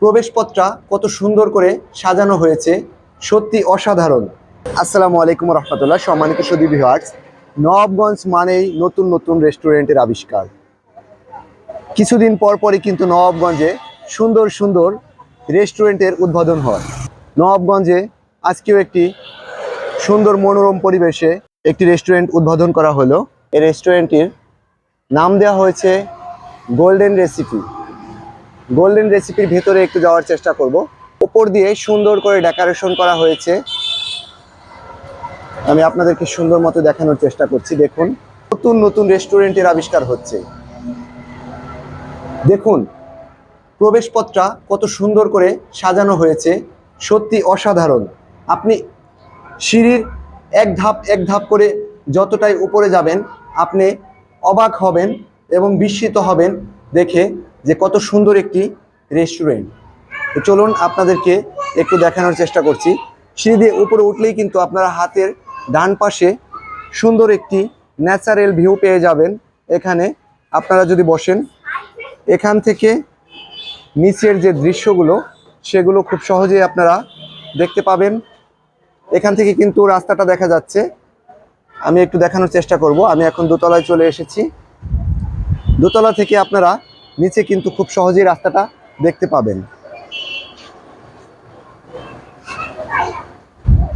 প্রবেশপথটা কত সুন্দর করে সাজানো হয়েছে, সত্যি অসাধারণ। আসসালামু আলাইকুম রহমতুল্লাহ, সম্মানিত সুদী ভিউয়ার্স। নবাবগঞ্জ মানেই নতুন নতুন রেস্টুরেন্টের আবিষ্কার। কিছুদিন পর পরই কিন্তু নবাবগঞ্জে সুন্দর সুন্দর রেস্টুরেন্টের উদ্বোধন হয়। নবাবগঞ্জে আজকেও একটি সুন্দর মনোরম পরিবেশে একটি রেস্টুরেন্ট উদ্বোধন করা হলো। এই রেস্টুরেন্টটির নাম দেওয়া হয়েছে গোল্ডেন রেসিপি গোল্ডেন রেসিপির ভেতরে একটু যাওয়ার চেষ্টা করব। ওপর দিয়ে সুন্দর করে ডেকোরেশন করা হয়েছে। আমি আপনাদেরকে সুন্দর মতো দেখানোর চেষ্টা করছি, দেখুন। নতুন নতুন রেস্টুরেন্টের আবিষ্কার হচ্ছে। দেখুন, প্রবেশপথটা কত সুন্দর করে সাজানো হয়েছে। সত্যি অসাধারণ। আপনি সিঁড়ির এক ধাপ এক ধাপ করে যতটাই উপরে যাবেন, আপনি অবাক হবেন এবং বিস্মিত হবেন দেখে। যে কত সুন্দর একটি রেস্টুরেন্ট চলুন আপনাদেরকে একটু দেখানোর চেষ্টা করছি। সিঁড়ি দিয়ে উপরে উঠলেই কিন্তু আপনারা হাতের ডান পাশে সুন্দর একটি ন্যাচারাল ভিউ পেয়ে যাবেন। এখানে আপনারা যদি বসেন, এখান থেকে নিচের যে দৃশ্যগুলো, সেগুলো খুব সহজেই আপনারা দেখতে পাবেন। এখান থেকে কিন্তু রাস্তাটা দেখা যাচ্ছে। আমি একটু দেখানোর চেষ্টা করব। আমি এখন দোতলায় চলে এসেছি। দোতলা থেকে আপনারা নিচে কিন্তু খুব সহজেই রাস্তাটা দেখতে পাবেন।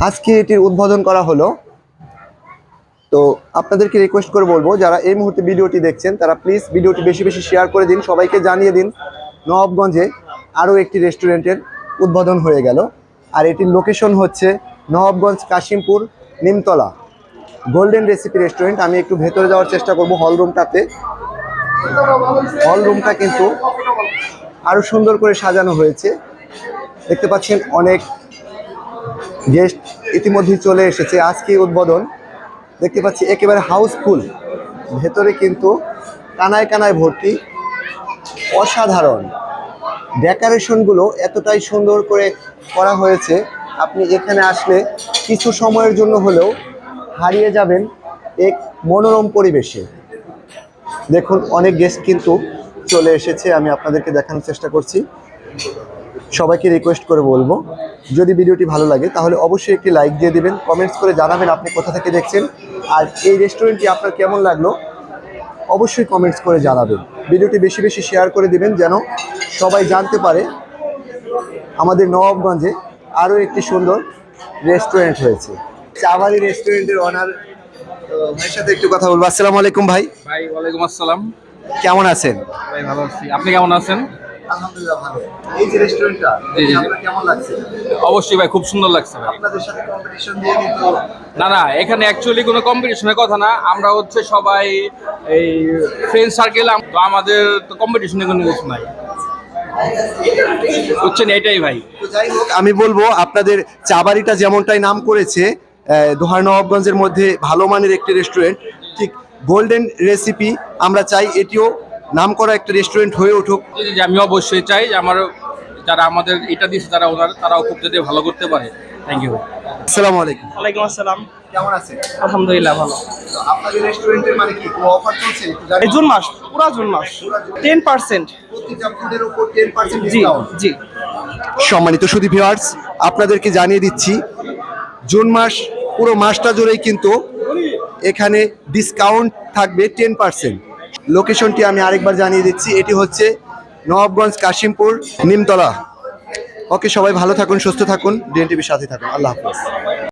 আজকে এটির উদ্বোধন করা হলো। তো আপনাদেরকে রিকোয়েস্ট করে বলব, যারা এই মুহূর্তে ভিডিওটি দেখছেন, তারা প্লিজ ভিডিওটি বেশি বেশি শেয়ার করে দিন, সবাইকে জানিয়ে দিন নবাবগঞ্জে আরও একটি রেস্টুরেন্টের উদ্বোধন হয়ে গেল। আর এটির লোকেশন হচ্ছে Nawabganj Kashimpur Nimtala. Golden recipe restaurant আমি একটু ভেতরে যাওয়ার চেষ্টা করব হল রুমটাতে হল রুমটা কিন্তু আরও সুন্দর করে সাজানো হয়েছে। দেখতে পাচ্ছেন অনেক গেস্ট ইতিমধ্যেই চলে এসেছে আজকে উদ্বোধন। দেখতে পাচ্ছি একেবারে হাউসফুল। ভেতরে কিন্তু কানায় কানায় ভর্তি। অসাধারণ। ডেকোরেশনগুলো এতটাই সুন্দর করে করা হয়েছে। আপনি এখানে আসলে কিছু সময়ের জন্য হলেও হারিয়ে যাবেন এক মনোরম পরিবেশে। দেখুন, অনেক গেস্ট কিন্তু চলে এসেছে, আমি আপনাদেরকে দেখানোর চেষ্টা করছি। সবাইকে রিকোয়েস্ট করে বলব, যদি ভিডিওটি ভালো লাগে, তাহলে অবশ্যই একটি লাইক দিয়ে দিবেন কমেন্টস করে জানাবেন আপনি কোথা থেকে দেখছেন, আর এই রেস্টুরেন্টটি আপনার কেমন লাগল, অবশ্যই কমেন্টস করে জানাবেন। ভিডিওটি বেশি বেশি শেয়ার করে দিবেন, যেন সবাই জানতে পারে আমাদের নবাবগঞ্জে আরও একটি সুন্দর রেস্টুরেন্ট হয়েছে। চাবালি রেস্টুরেন্টের অনার ভাইয়ের সাথে একটু কথা বলব। আসসালামু আলাইকুম ভাই। ভাই ওয়ালাইকুম আসসালাম। কেমন আছেন? ভাই ভালো আছি। আপনি কেমন আছেন? আলহামদুলিল্লাহ ভালো। এই যে রেস্টুরেন্টটা জি, জি, জি। আপনার কেমন লাগছে? অবশ্যই ভাই খুব সুন্দর লাগছে ভাই। আপনাদের সাথে কম্পিটিশন দিয়ে কিন্তু না না এখানে অ্যাকচুয়ালি কোনো কম্পিটিশনের কথা না। আমরা হচ্ছে সবাই এই ফ্রেন্ড সার্কেল তো আমাদের তো কোনো কিছু নাই। বুঝছেন? এটাই ভাই। তো যাই হোক আমি বলব আপনাদের চাবারিটা যেমনটাই নাম করেছে দোহার নবাবগঞ্জের মধ্যে ভালো মানের একটি রেস্টুরেন্ট ঠিক গোল্ডেন রেসিপি আমরা চাই এটিও নাম করা একটা রেস্টুরেন্ট হয়ে উঠুক। আমি অবশ্যই চাই যে আমার যারা আমাদের এটা দিচ্ছে যারা ওনার তারাও খুব যাতে ভালো করতে পারে। থ্যাংক ইউ আসসালামু আলাইকুম। ওয়ালাইকুম আসসালাম। কেমন আছেন? আলহামদুলিল্লাহ ভালো। আপনাদের রেস্টুরেন্টের মানে কি? কোনো অফার চলছে? এই জুন মাস পুরা জুন মাস। টেন পার্সেন্ট প্রতিটা ফুডের উপর টেন পার্সেন্ট জি জি। সম্মানিত সুদী ভিউয়ার্স আপনাদেরকে জানিয়ে দিচ্ছি জুন মাস পুরো মাসটা জুড়েই কিন্তু এখানে ডিসকাউন্ট থাকবে টেন পার্সেন্ট লোকেশনটি আমি আরেকবার জানিয়ে দিচ্ছি, এটি হচ্ছে নবাবগঞ্জ কাশিমপুর নিমতলা। ওকে সবাই ভালো থাকুন, সুস্থ থাকুন ডিএনটিভির সাথে থাকুন। আল্লাহ হাফিজ।